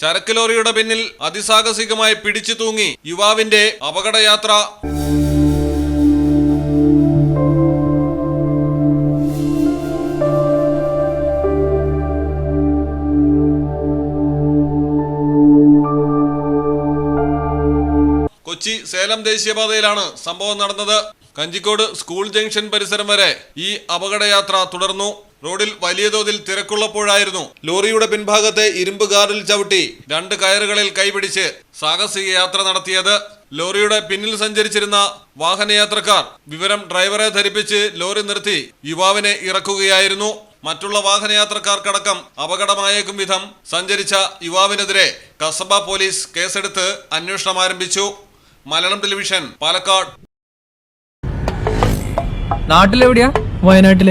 ചരക്ക് ലോറിയുടെ പിന്നിൽ അതിസാഹസികമായി പിടിച്ചു തൂങ്ങി യുവാവിന്റെ അപകടയാത്ര. കൊച്ചി സേലം ദേശീയപാതയിലാണ് സംഭവം നടന്നത്. കഞ്ചിക്കോട് സ്കൂൾ ജംഗ്ഷൻ പരിസരം വരെ ഈ അപകടയാത്ര തുടർന്നു. റോഡിൽ വലിയ തോതിൽ തിരക്കുള്ളപ്പോഴായിരുന്നു ലോറിയുടെ പിൻഭാഗത്തെ ഇരുമ്പ് ഗാർഡിൽ ചവിട്ടി രണ്ട് കയറുകളിൽ കൈപിടിച്ച് സാഹസിക യാത്ര നടത്തിയത്. ലോറിയുടെ പിന്നിൽ സഞ്ചരിച്ചിരുന്ന വാഹനയാത്രക്കാർ വിവരം ഡ്രൈവറെ ധരിപ്പിച്ച് ലോറി നിർത്തി യുവാവിനെ ഇറക്കുകയായിരുന്നു. മറ്റുള്ള വാഹനയാത്രക്കാർക്കടക്കം അപകടമായേക്കും വിധം സഞ്ചരിച്ച യുവാവിനെതിരെ കസബ പോലീസ് കേസെടുത്ത് അന്വേഷണം ആരംഭിച്ചു. മലയാളം ടെലിവിഷൻ പാലക്കാട്. നാട്ടിലെവിടെയാ? വയനാട്ടിൽ.